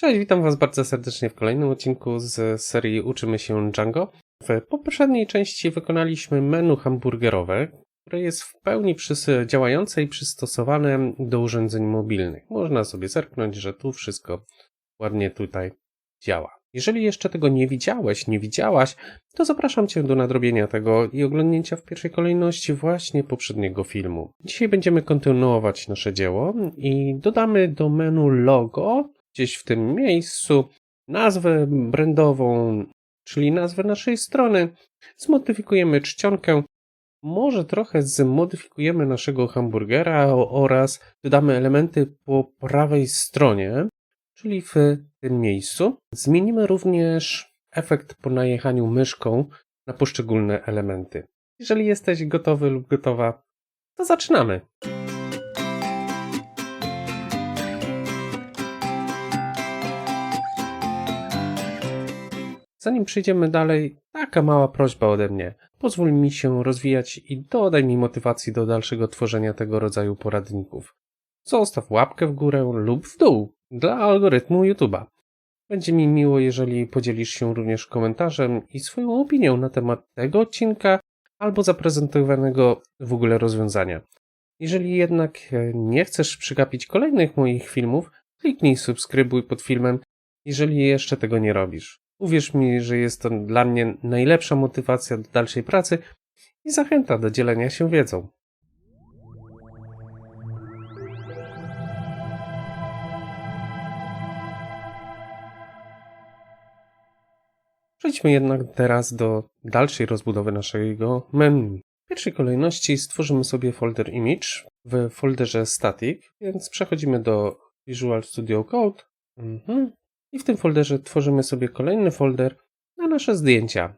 Cześć, witam Was bardzo serdecznie w kolejnym odcinku z serii Uczymy się Django. W poprzedniej części wykonaliśmy menu hamburgerowe, które jest w pełni działające i przystosowane do urządzeń mobilnych. Można sobie zerknąć, że tu wszystko ładnie tutaj działa. Jeżeli jeszcze tego nie widziałeś, nie widziałaś, to zapraszam Cię do nadrobienia tego i oglądnięcia w pierwszej kolejności właśnie poprzedniego filmu. Dzisiaj będziemy kontynuować nasze dzieło i dodamy do menu logo gdzieś w tym miejscu nazwę brandową, czyli nazwę naszej strony. Zmodyfikujemy czcionkę. Może trochę zmodyfikujemy naszego hamburgera oraz dodamy elementy po prawej stronie, czyli w tym miejscu. Zmienimy również efekt po najechaniu myszką na poszczególne elementy. Jeżeli jesteś gotowy lub gotowa, to zaczynamy. Zanim przejdziemy dalej, taka mała prośba ode mnie. Pozwól mi się rozwijać i dodaj mi motywacji do dalszego tworzenia tego rodzaju poradników. Zostaw łapkę w górę lub w dół dla algorytmu YouTube'a. Będzie mi miło, jeżeli podzielisz się również komentarzem i swoją opinią na temat tego odcinka albo zaprezentowanego w ogóle rozwiązania. Jeżeli jednak nie chcesz przegapić kolejnych moich filmów, kliknij subskrybuj pod filmem, jeżeli jeszcze tego nie robisz. Uwierz mi, że jest to dla mnie najlepsza motywacja do dalszej pracy i zachęta do dzielenia się wiedzą. Przejdźmy jednak teraz do dalszej rozbudowy naszego menu. W pierwszej kolejności stworzymy sobie folder image w folderze static, więc przechodzimy do Visual Studio Code. Mhm. I w tym folderze tworzymy sobie kolejny folder na nasze zdjęcia.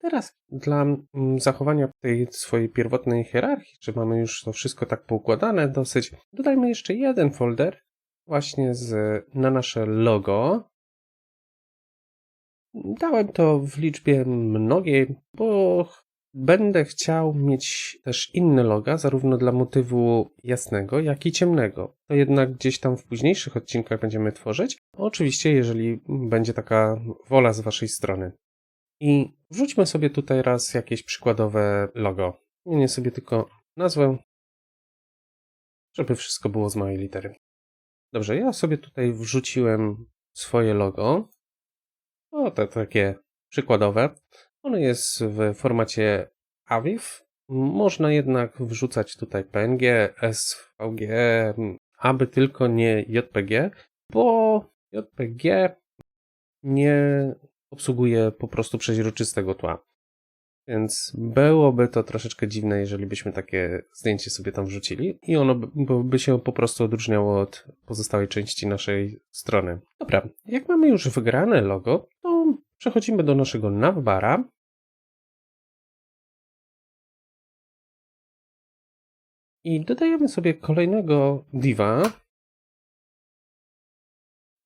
Teraz dla mm, zachowania tej swojej pierwotnej hierarchii, że mamy już to wszystko tak poukładane dosyć, dodajmy jeszcze jeden folder właśnie z, na nasze logo. Dałem to w liczbie mnogiej, bo Będę chciał mieć też inne loga, zarówno dla motywu jasnego, jak i ciemnego. To jednak gdzieś tam w późniejszych odcinkach będziemy tworzyć. Oczywiście, jeżeli będzie taka wola z Waszej strony. I wrzućmy sobie tutaj raz jakieś przykładowe logo. Nie sobie tylko nazwę, żeby wszystko było z małej litery. Dobrze, ja sobie tutaj wrzuciłem swoje logo. O, to takie przykładowe. Ono jest w formacie AVIF. Można jednak wrzucać tutaj PNG, SVG, aby tylko nie JPG, bo JPG nie obsługuje po prostu przeźroczystego tła. Więc byłoby to troszeczkę dziwne, jeżeli byśmy takie zdjęcie sobie tam wrzucili i ono by się po prostu odróżniało od pozostałej części naszej strony. Dobra, jak mamy już wygrane logo, to Przechodzimy do naszego navbara. I dodajemy sobie kolejnego diva,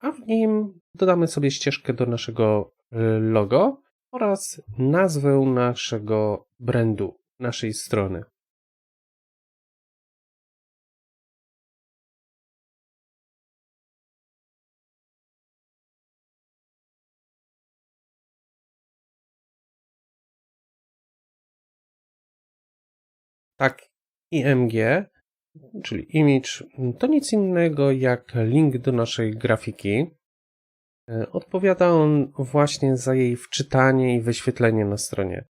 a w nim dodamy sobie ścieżkę do naszego y, logo oraz nazwę naszego brandu, naszej strony. Tak IMG, czyli image, to nic innego jak link do naszej grafiki. E, odpowiada on właśnie za jej wczytanie i wyświetlenie na stronie.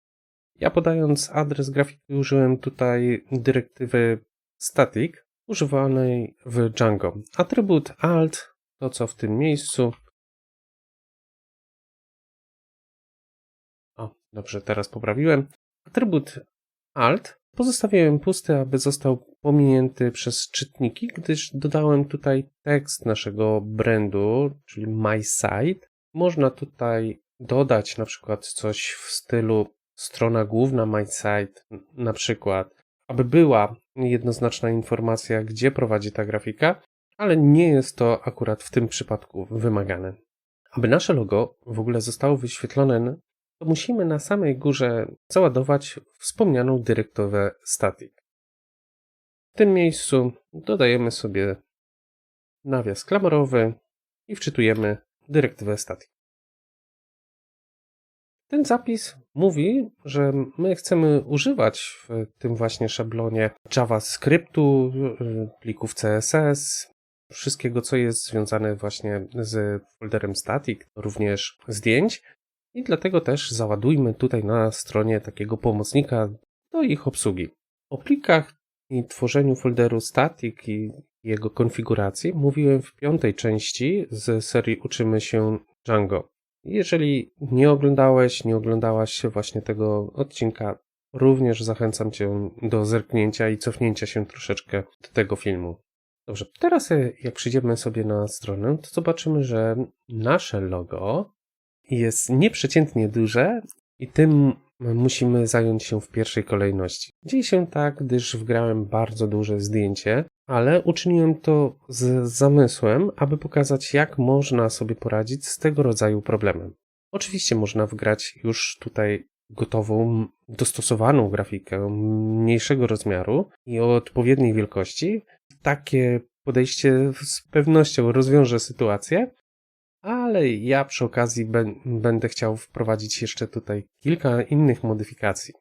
Ja podając adres grafiki użyłem tutaj dyrektywy static używanej w Django. Atrybut alt, to co w tym miejscu. O, dobrze, teraz poprawiłem. Atrybut alt Pozostawiłem pusty, aby został pominięty przez czytniki, gdyż dodałem tutaj tekst naszego brandu, czyli my site. Można tutaj dodać na przykład coś w stylu strona główna my site, na przykład, aby była jednoznaczna informacja, gdzie prowadzi ta grafika, ale nie jest to akurat w tym przypadku wymagane. Aby nasze logo w ogóle zostało wyświetlone musimy na samej górze załadować wspomnianą dyrektywę static. W tym miejscu dodajemy sobie nawias klamrowy i wczytujemy dyrektywę static. Ten zapis mówi, że my chcemy używać w tym właśnie szablonie JavaScriptu, y, plików CSS, wszystkiego, co jest związane właśnie z folderem static, również zdjęć. I dlatego też załadujmy tutaj na stronie takiego pomocnika do ich obsługi. O plikach i tworzeniu folderu static i jego konfiguracji mówiłem w piątej części z serii Uczymy się Django. Jeżeli nie oglądałeś, nie oglądałaś właśnie tego odcinka, również zachęcam Cię do zerknięcia i cofnięcia się troszeczkę do tego filmu. Dobrze, teraz e, jak przyjdziemy sobie na stronę, to zobaczymy, że nasze logo jest nieprzeciętnie duże i tym musimy zająć się w pierwszej kolejności. Dzieje się tak, gdyż wgrałem bardzo duże zdjęcie, ale uczyniłem to z zamysłem, aby pokazać, jak można sobie poradzić z tego rodzaju problemem. Oczywiście można wgrać już tutaj gotową, dostosowaną grafikę mniejszego rozmiaru i o odpowiedniej wielkości. Takie podejście z pewnością rozwiąże sytuację, ale ja przy okazji będę chciał wprowadzić jeszcze tutaj kilka innych modyfikacji.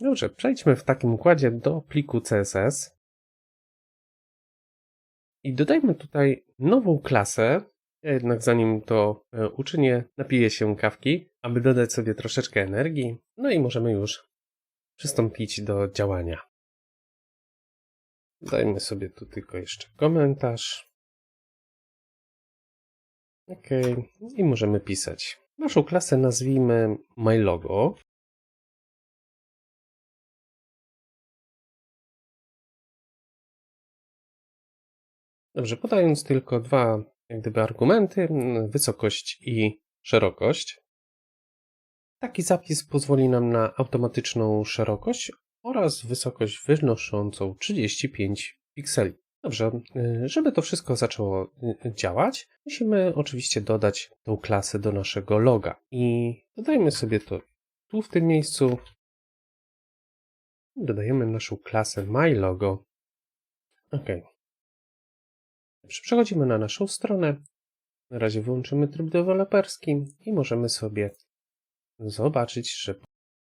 Dobrze, przejdźmy w takim układzie do pliku CSS i dodajmy tutaj nową klasę. Ja jednak zanim to e, uczynię, napiję się kawki, aby dodać sobie troszeczkę energii, no i możemy już przystąpić do działania. Dajmy sobie tu tylko jeszcze komentarz. OK, i możemy pisać. Naszą klasę nazwijmy mylogo. Dobrze, podając tylko dwa jak gdyby argumenty, wysokość i szerokość. Taki zapis pozwoli nam na automatyczną szerokość oraz wysokość wynoszącą 35 pikseli. Dobrze, y, żeby to wszystko zaczęło y, działać, musimy oczywiście dodać tą klasę do naszego loga. I dodajmy sobie to tu w tym miejscu. Dodajemy naszą klasę mylogo. OK. Przechodzimy na naszą stronę. Na razie wyłączymy tryb deweloperski i możemy sobie zobaczyć, że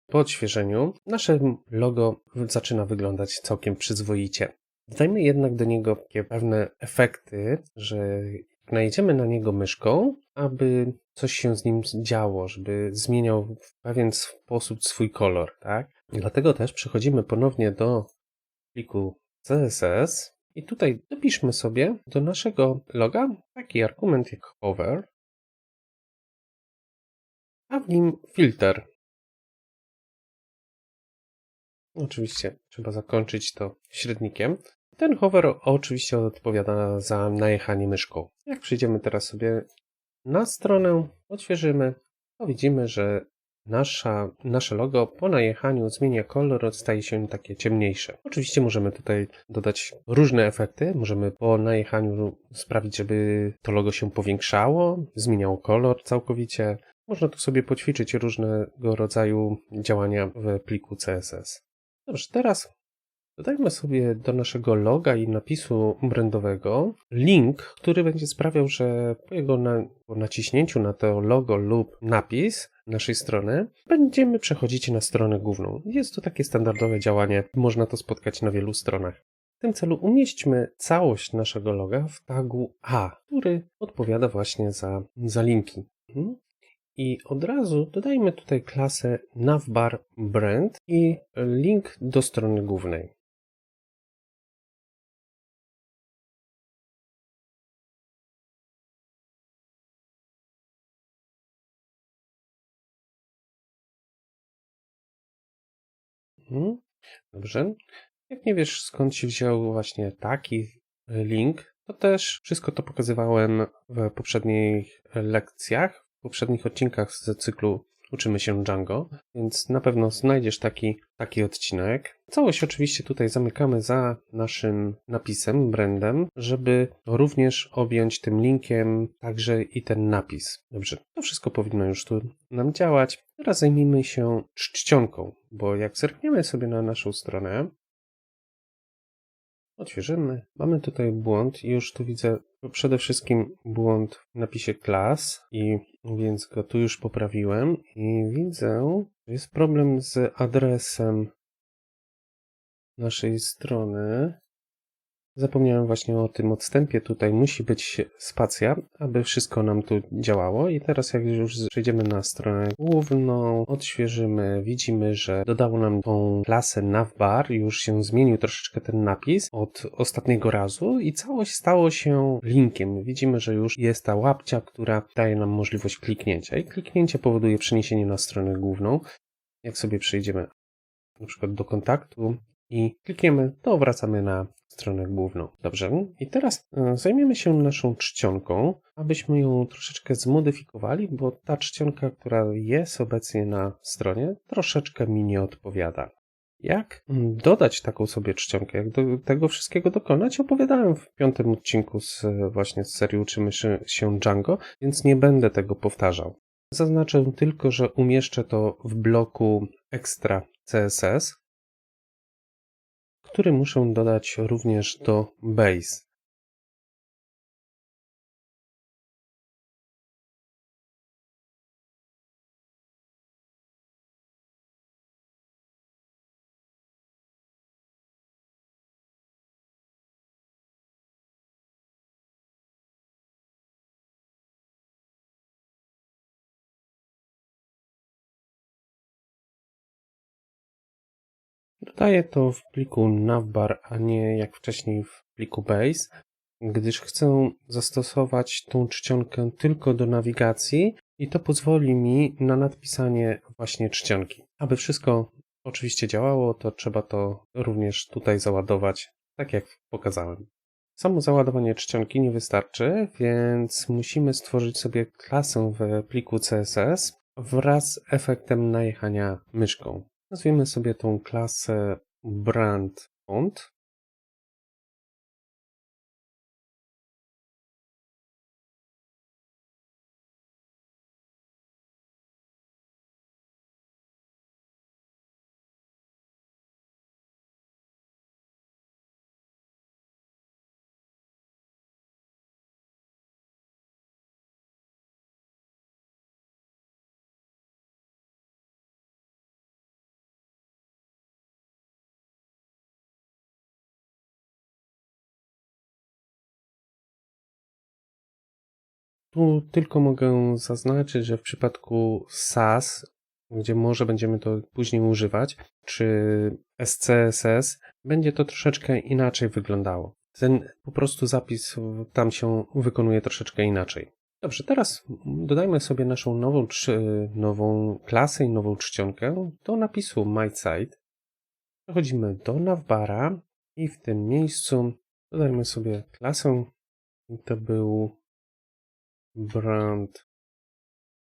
po odświeżeniu nasze logo zaczyna wyglądać całkiem przyzwoicie. Dodajmy jednak do niego pewne efekty, że najedziemy na niego myszką, aby coś się z nim działo, żeby zmieniał w pewien sposób swój kolor, tak? Dlatego też przechodzimy ponownie do pliku CSS i tutaj dopiszmy sobie do naszego loga taki argument jak hover, a w nim filter. Oczywiście trzeba zakończyć to średnikiem. Ten hover oczywiście odpowiada za najechanie myszką. Jak przejdziemy teraz sobie na stronę, odświeżymy, to widzimy, że nasza, nasze logo po najechaniu zmienia kolor, staje się takie ciemniejsze. Oczywiście możemy tutaj dodać różne efekty. Możemy po najechaniu sprawić, żeby to logo się powiększało, zmieniało kolor całkowicie. Można tu sobie poćwiczyć różnego rodzaju działania w pliku CSS. Dobrze, teraz dodajmy sobie do naszego loga i napisu brandowego link, który będzie sprawiał, że po jego naciśnięciu na to logo lub napis naszej strony będziemy przechodzić na stronę główną. Jest to takie standardowe działanie, można to spotkać na wielu stronach. W tym celu umieśćmy całość naszego loga w tagu A, który odpowiada właśnie za, za linki. I od razu dodajmy tutaj klasę navbar brand i link do strony głównej. Mhm. Dobrze. Jak nie wiesz skąd się wziął właśnie taki link, to też wszystko to pokazywałem w poprzednich lekcjach, poprzednich odcinkach z cyklu Uczymy się Django, więc na pewno znajdziesz taki, taki odcinek. Całość oczywiście tutaj zamykamy za naszym napisem, brandem, żeby również objąć tym linkiem także i ten napis. Dobrze, to wszystko powinno już tu nam działać. Teraz zajmijmy się czcionką, bo jak zerkniemy sobie na naszą stronę, odświeżymy, mamy tutaj błąd i już tu widzę przede wszystkim błąd w napisie klas i więc go tu już poprawiłem i widzę, że jest problem z adresem naszej strony. Zapomniałem właśnie o tym odstępie. Tutaj musi być spacja, aby wszystko nam tu działało. I teraz jak już przejdziemy na stronę główną, odświeżymy, widzimy, że dodało nam tą klasę navbar. Już się zmienił troszeczkę ten napis od ostatniego razu i całość stało się linkiem. Widzimy, że już jest ta łapcia, która daje nam możliwość kliknięcia. I kliknięcie powoduje przeniesienie na stronę główną. Jak sobie przejdziemy na przykład do kontaktu i klikniemy, to wracamy na stronę główną. Dobrze, i teraz e, zajmiemy się naszą czcionką, abyśmy ją troszeczkę zmodyfikowali, bo ta czcionka, która jest obecnie na stronie, troszeczkę mi nie odpowiada. Jak dodać taką sobie czcionkę, jak do tego wszystkiego dokonać, opowiadałem w piątym odcinku z, właśnie z serii Uczymy się Django, więc nie będę tego powtarzał. Zaznaczę tylko, że umieszczę to w bloku Extra CSS, który muszę dodać również do base. Dodaję to w pliku navbar, a nie jak wcześniej w pliku base, gdyż chcę zastosować tą czcionkę tylko do nawigacji i to pozwoli mi na nadpisanie właśnie czcionki. Aby wszystko oczywiście działało, to trzeba to również tutaj załadować, tak jak pokazałem. Samo załadowanie czcionki nie wystarczy, więc musimy stworzyć sobie klasę w pliku CSS wraz z efektem najechania myszką. Nazwijmy sobie tą klasę brand font. Tu tylko mogę zaznaczyć, że w przypadku SAS, gdzie może będziemy to później używać, czy SCSS, będzie to troszeczkę inaczej wyglądało. Ten po prostu zapis tam się wykonuje troszeczkę inaczej. Dobrze, teraz dodajmy sobie naszą nową, nową klasę i nową czcionkę do napisu MySite. Przechodzimy do navbara i w tym miejscu dodajmy sobie klasę. To był brand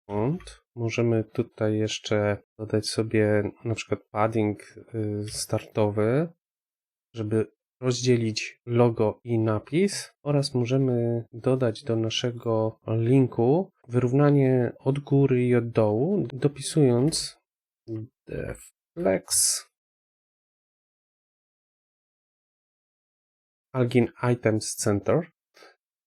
font. Możemy tutaj jeszcze dodać sobie na przykład padding y, startowy, żeby rozdzielić logo i napis oraz możemy dodać do naszego linku wyrównanie od góry i od dołu, dopisując flex Algin Items Center.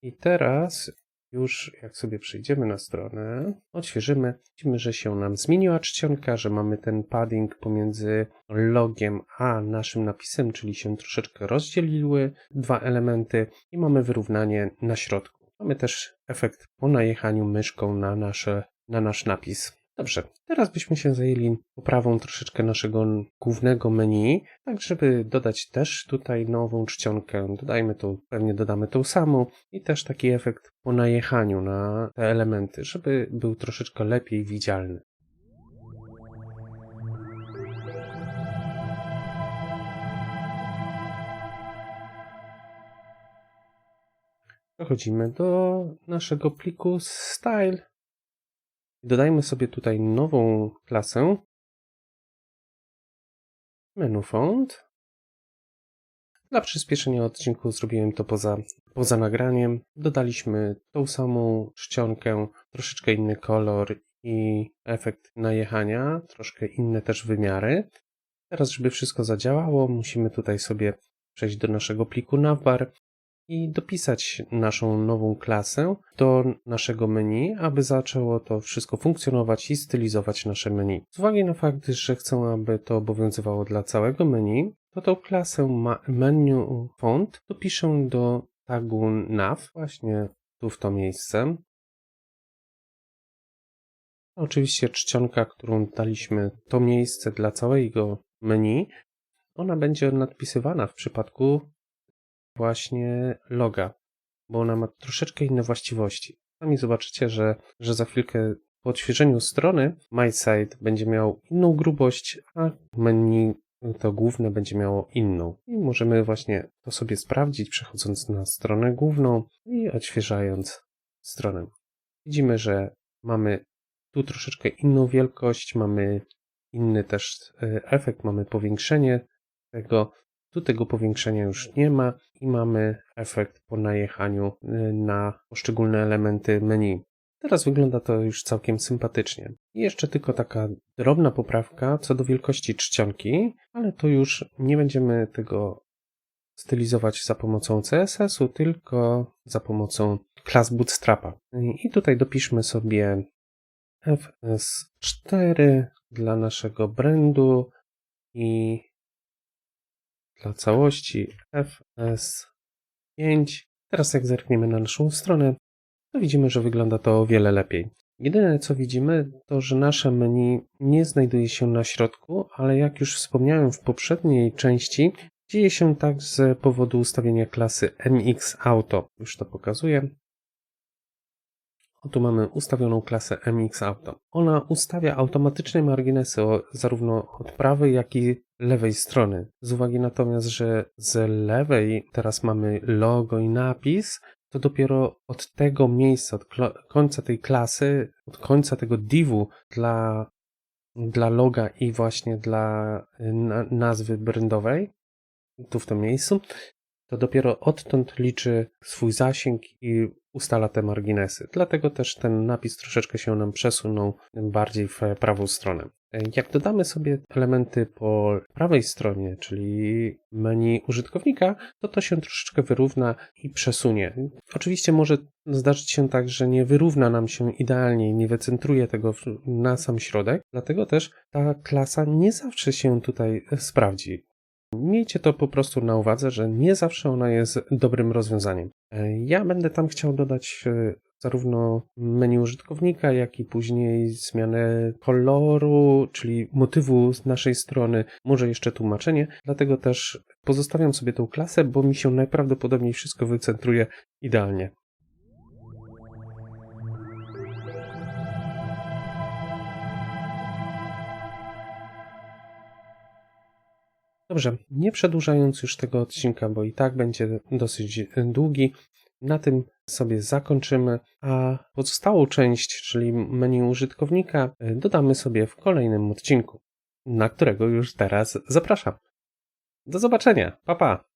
I teraz już jak sobie przejdziemy na stronę, odświeżymy, widzimy, że się nam zmieniła czcionka, że mamy ten padding pomiędzy logiem a naszym napisem, czyli się troszeczkę rozdzieliły dwa elementy i mamy wyrównanie na środku. Mamy też efekt po najechaniu myszką na, nasze, na nasz napis. Dobrze, teraz byśmy się zajęli poprawą troszeczkę naszego głównego menu, tak żeby dodać też tutaj nową czcionkę. Dodajmy tu, pewnie dodamy tą samą i też taki efekt po najechaniu na te elementy, żeby był troszeczkę lepiej widzialny. Przechodzimy do naszego pliku style Dodajmy sobie tutaj nową klasę. Menu font. Dla przyspieszenia odcinku zrobiłem to poza, poza nagraniem. Dodaliśmy tą samą czcionkę, troszeczkę inny kolor i efekt najechania, troszkę inne też wymiary. Teraz, żeby wszystko zadziałało, musimy tutaj sobie przejść do naszego pliku navbar i dopisać naszą nową klasę do naszego menu, aby zaczęło to wszystko funkcjonować i stylizować nasze menu. Z uwagi na fakt, że chcę, aby to obowiązywało dla całego menu, to tą klasę menu font dopiszę do tagu nav, właśnie tu w to miejsce. Oczywiście czcionka, którą daliśmy to miejsce dla całego menu, ona będzie nadpisywana w przypadku właśnie loga, bo ona ma troszeczkę inne właściwości. Sami zobaczycie, że, że za chwilkę po odświeżeniu strony MySite będzie miał inną grubość, a menu to główne będzie miało inną. I możemy właśnie to sobie sprawdzić, przechodząc na stronę główną i odświeżając stronę. Widzimy, że mamy tu troszeczkę inną wielkość, mamy inny też e, efekt, mamy powiększenie tego. Tu tego powiększenia już nie ma i mamy efekt po najechaniu e, na poszczególne elementy menu. Teraz wygląda to już całkiem sympatycznie. I jeszcze tylko taka drobna poprawka co do wielkości czcionki, ale to już nie będziemy tego stylizować za pomocą CSS-u, tylko za pomocą klas Bootstrapa. I tutaj dopiszmy sobie FS4 dla naszego brandu i dla całości FS5. Teraz jak zerkniemy na naszą stronę, to widzimy, że wygląda to o wiele lepiej. Jedyne co widzimy, to że nasze menu nie znajduje się na środku, ale jak już wspomniałem w poprzedniej części, dzieje się tak z powodu ustawienia klasy MX Auto. Już to pokazuję. Tu mamy ustawioną klasę MX Auto. Ona ustawia automatyczne marginesy zarówno od prawej, jak i lewej strony. Z uwagi natomiast, że z lewej teraz mamy logo i napis, to dopiero od tego miejsca, od końca tej klasy, od końca tego divu dla, dla loga i właśnie dla y, na nazwy brandowej, tu w tym miejscu, to dopiero odtąd liczy swój zasięg i ustala te marginesy. Dlatego też ten napis troszeczkę się nam przesunął bardziej w prawą stronę. Jak dodamy sobie elementy po prawej stronie, czyli menu użytkownika, to to się troszeczkę wyrówna i przesunie. Oczywiście może zdarzyć się tak, że nie wyrówna nam się idealnie, nie wycentruje tego na sam środek, dlatego też ta klasa nie zawsze się tutaj sprawdzi. Miejcie to po prostu na uwadze, że nie zawsze ona jest dobrym rozwiązaniem. Ja będę tam chciał dodać e, zarówno menu użytkownika, jak i później zmianę koloru, czyli motywu z naszej strony, może jeszcze tłumaczenie. Dlatego też pozostawiam sobie tą klasę, bo mi się najprawdopodobniej wszystko wycentruje idealnie. Dobrze, nie przedłużając już tego odcinka, bo i tak będzie dosyć długi, na tym sobie zakończymy, a pozostałą część, czyli menu użytkownika, dodamy sobie w kolejnym odcinku, na którego już teraz zapraszam. Do zobaczenia, pa pa!